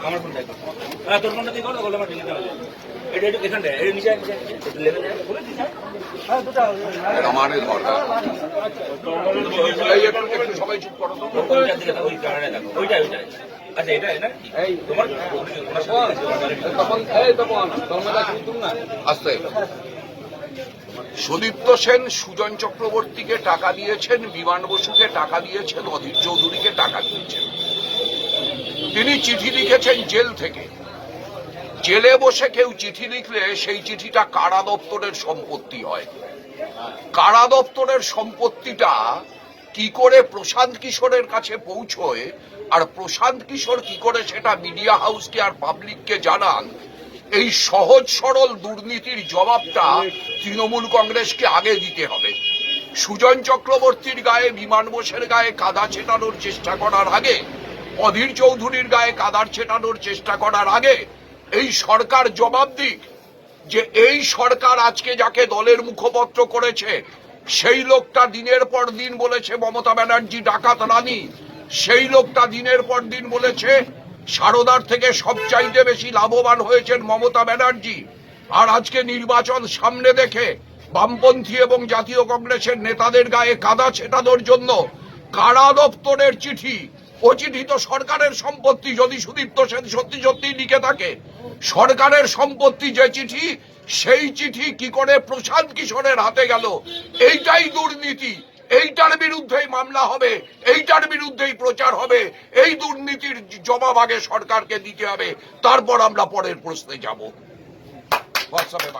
আমার ফোনটা হ্যাঁ তোর করো গোলামা টিভিতে হবে এটা একটু এখানটা এই নিচে নিচে নিচে একটু লেভেল বলে দিস হ্যাঁ দরকার এই একটু একটু সবাই চুপ করো তো ওইটার দিকে আচ্ছা এটা এটা এই তোমার আস্তে। সুদীপ্ত সেন সুজন চক্রবর্তীকে টাকা দিয়েছেন বিমান বসুকে টাকা দিয়েছেন অধীর চৌধুরীকে টাকা দিয়েছেন। তিনি চিঠি লিখেছেন জেল থেকে। জেলে বসে কেউ চিঠি লিখলে সেই চিঠিটা কারা দপ্তরের সম্পত্তি হয়। কারা দপ্তরের সম্পত্তিটা কি করে প্রশান্ত কিশোরের কাছে পৌঁছয়, আর প্রশান্ত কিশোর কি করে সেটা মিডিয়া হাউসকে আর পাবলিককে জানান, এই সহজ সরল দুর্নীতির জবাবটা তৃণমূল কংগ্রেসকে আগে দিতে হবে। সুজন চক্রবর্তীর গায়ে বিমান বোসের গায়ে কাদা ছেটানোর চেষ্টা করার আগে, অধীর চৌধুরীর গায়ে কাদার ছেটানোর চেষ্টা করার আগে, এই সরকার জবাব দিক যে এই সরকার আজকে যাকে দলের মুখপত্র করেছে সেই লোকটা দিনের পর দিন বলেছে মমতা ব্যানার্জি ডাকাত রানী। সেই লোকটা দিনের পর দিন বলেছে, সারদার থেকে সবচাইতে বেশি লাভবান হয়েছেন মমতা ব্যানার্জি। আর আজকে নির্বাচন সামনে দেখে বামপন্থী এবং জাতীয় কংগ্রেসের নেতাদের গায়ে কাদা ছেটানোর জন্য কারা দপ্তরের চিঠি ও চিঠি তো সরকারের সম্পত্তি যদি সুদীপ্ত সেন সত্যি সত্যি লিখে থাকে, সরকারের সম্পত্তি যে চিঠি, সেই চিঠি কি করে প্রশান্ত কিশোরের হাতে গেল? এইটাই দুর্নীতি। এইটার বিরুদ্ধেই মামলা হবে, এইটার বিরুদ্ধেই প্রচার হবে, এই দুর্নীতির জবাব আগে সরকারকে দিতে হবে। তারপর আমরা পরের প্রশ্নে যাব। হোয়াটসঅ্যাপে